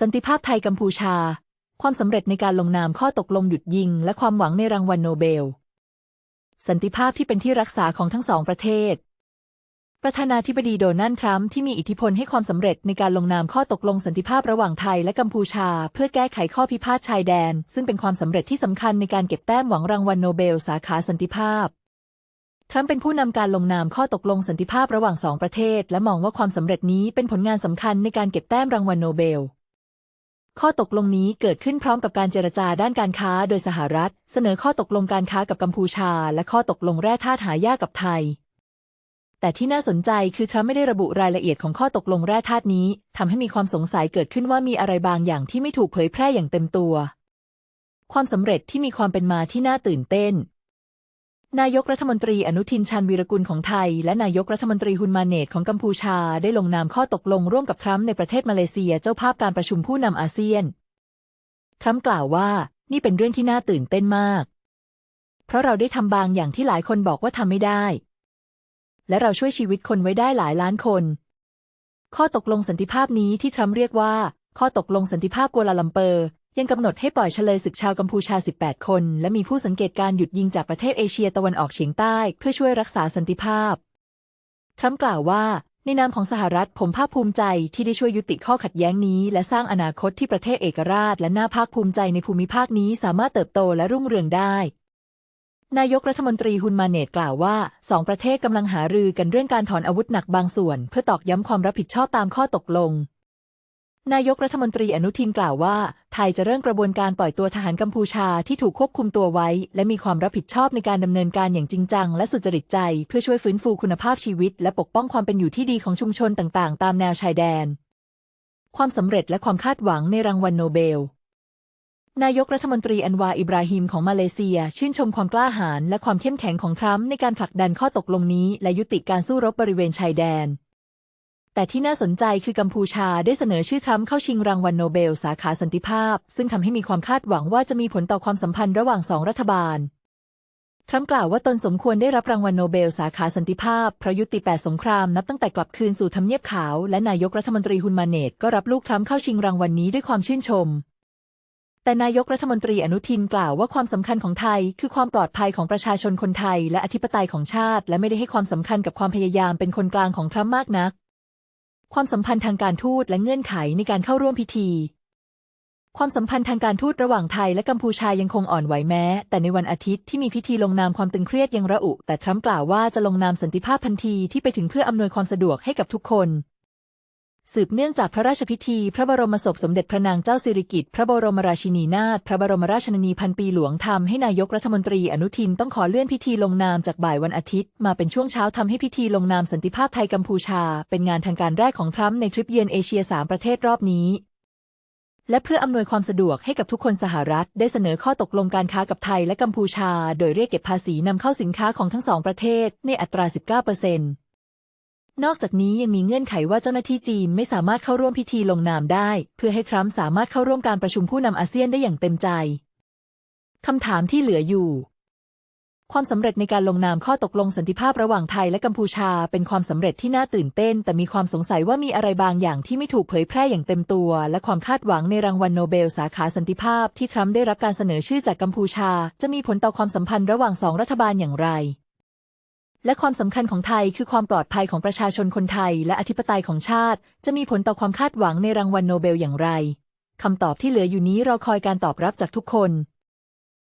สันติภาพไทยกัมพูชา ความสำเร็จในการลงนามข้อตกลงหยุดยิง และความหวังในรางวัลโนเบล สันติภาพที่เป็นที่รักษาของทั้งสองประเทศ ประธานาธิบดีโดนัลด์ทรัมป์ที่มีอิทธิพลให้ความสำเร็จในการลงนามข้อตกลงสันติภาพระหว่างไทยและกัมพูชา เพื่อแก้ไขข้อพิพาทชายแดน ซึ่งเป็นความสำเร็จที่สำคัญในการเก็บแต้มหวังรางวัลโนเบล สาขาสันติภาพทรัมป์เป็นผู้นำการลงนามข้อตกลงสันติภาพระหว่างสองประเทศ และมองว่าความสำเร็จนี้เป็นผลงานสำคัญในการเก็บแต้มรางวัลโนเบล ข้อตกลงนี้เกิดขึ้นพร้อมกับการเจรจาด้านการค้าโดยสหรัฐ เสนอข้อตกลงการค้ากับกัมพูชา และข้อตกลงแร่ธาตุหายากกับไทย แต่ที่น่าสนใจคือทรัมป์ไม่ได้ระบุรายละเอียดของข้อตกลงแร่ธาตุนี้ทำให้มีความสงสัยเกิดขึ้นว่ามีอะไรบางอย่างที่ไม่ถูกเผยแพร่อย่างเต็มตัว ความสำเร็จที่มีความเป็นมาที่น่าตื่นเต้น นายกรัฐมนตรีอนุทินชาญวีรกุลของไทย และนายกรัฐมนตรีฮุนมาเนตของกัมพูชาได้ลงนามข้อตกลงร่วมกับทรัมป์ในประเทศมาเลเซียเจ้าภาพการประชุมผู้นำอาเซียน ทรัมป์กล่าวว่านี่เป็นเรื่องที่น่าตื่นเต้นมาก เพราะเราได้ทำบางอย่างที่หลายคนบอกว่าทำไม่ได้ และเราช่วยชีวิตคนไว้ได้หลายล้านคน ข้อตกลงสันติภาพนี้ที่ทรัมป์เรียกว่า ข้อตกลงสันติภาพกัวลาลัมเปอร์ ยังกำหนดให้ปล่อยเฉลยศึกชาวกัมพูชา 18 คน และมีผู้สังเกตการหยุดยิงจากประเทศเอเชียตะวันออกเฉียงใต้ เพื่อช่วยรักษาสันติภาพ ทรัมป์กล่าวว่า ในนามของสหรัฐผมภาคภูมิใจที่ได้ช่วยยุติข้อขัดแย้งนี้ และสร้างอนาคตที่ประเทศเอกราช และน่าภาคภูมิใจในภูมิภาคนี้สามารถเติบโตและรุ่งเรืองได้นายกรัฐมนตรีฮุนมาเนตกล่าวว่าสองประเทศกำลังหารือกันเรื่องการถอนอาวุธหนักบางส่วน เพื่อตอกย้ำความรับผิดชอบตามข้อตกลง นายกรัฐมนตรีอนุทินกล่าวว่า ไทยจะเริ่มกระบวนการปล่อยตัวทหารกัมพูชาที่ถูกควบคุมตัวไว้ และมีความรับผิดชอบในการดำเนินการอย่างจริงจัง และสุจริตใจ เพื่อช่วยฟื้นฟูคุณภาพชีวิต และปกป้องความเป็นอยู่ที่ดีของชุมชนต่างๆ ตามแนวชายแดน ความสำเร็จและความคาดหวังในรางวัลโนเบล นายกรัฐมนตรีอันวาอิบราฮิมของมาเลเซีย ชื่นชมความกล้าหาญและความเข้มแข็งของทรัมป์ในการผลักดันข้อตกลงนี้ และยุติการสู้รบบริเวณชายแดน แต่ที่น่าสนใจคือกัมพูชาได้เสนอชื่อทรัมป์เข้าชิงรางวัลโนเบล สาขาสันติภาพ ซึ่งทำให้มีความคาดหวังว่าจะมีผลต่อความสัมพันธ์ระหว่างสองรัฐบาล ทรัมป์กล่าวว่าตนสมควรได้รับรางวัลโนเบล สาขาสันติภาพเพราะยุติแปดสงครามนับตั้งแต่กลับคืนสู่ทำเนียบขาว และนายกรัฐมนตรีฮุนมาเนตก็รับลูกทรัมป์เข้าชิงรางวัลนี้ด้วยความชื่นชมแต่นายกรัฐมนตรีอนุทินกล่าวว่าความสำคัญของไทย คือความปลอดภัยของประชาชนคนไทย และอธิปไตยของชาติ และไม่ได้ให้ความสำคัญกับความพยายามเป็นคนกลางของทรัมป์มากนัก ความสัมพันธ์ทางการทูตและเงื่อนไขในการเข้าร่วมพิธี ความสัมพันธ์ทางการทูตระหว่างไทยและกัมพูชายังคงอ่อนไหวแม้ แต่ในวันอาทิตย์ที่มีพิธีลงนามความตึงเครียดยังระอุ แต่ทรัมป์กล่าวว่าจะลงนามสันติภาพทันทีที่ไปถึงเพื่ออำนวยความสะดวกให้กับทุกคน สืบเนื่องจากพระราชพิธี พระบรมศพสมเด็จพระนางเจ้าสิริกิติ์พระบรมราชินีนาถพระบรมราชนนีพันปีหลวงทำให้นายกรัฐมนตรีอนุทินต้องขอเลื่อนพิธีลงนามจากบ่ายวันอาทิตย์ มาเป็นช่วงเช้าทำให้พิธีลงนามสันติภาพไทยกัมพูชา เป็นงานทางการแรกของทรัมป์ในทริปเยือนเอเชียสามประเทศรอบนี้และเพื่ออำนวยความสะดวกให้กับทุกคนสหรัฐ ได้เสนอข้อตกลงการค้ากับไทยและกัมพูชา โดยเรียกเก็บภาษีนำเข้าสินค้าของทั้งสองประเทศในอัตรา 19%นต์ นอกจากนี้ยังมีเงื่อนไขว่าเจ้าหน้าที่จีนไม่สามารถเข้าร่วมพิธีลงนามได้ เพื่อให้ทรัมป์สามารถเข้าร่วมการประชุมผู้นำอาเซียนได้อย่างเต็มใจคำถามที่เหลืออยู่ ความสำเร็จในการลงนามข้อตกลงสันติภาพระหว่างไทยและกัมพูชา เป็นความสำเร็จที่น่าตื่นเต้น แต่มีความสงสัยว่ามีอะไรบางอย่างที่ไม่ถูกเผยแพร่อย่างเต็มตัว และความคาดหวังในรางวัลโนเบลสาขาสันติภาพที่ทรัมป์ได้รับการเสนอชื่อจากกัมพูชา จะมีผลต่อความสัมพันธ์ระหว่างสองรัฐบาลอย่างไร และความสำคัญของไทยคือความปลอดภัยของประชาชนคนไทย และอธิปไตยของชาติ จะมีผลต่อความคาดหวังในรางวัลโนเบลอย่างไรคำตอบที่เหลืออยู่นี้เราคอยการตอบรับจากทุกคน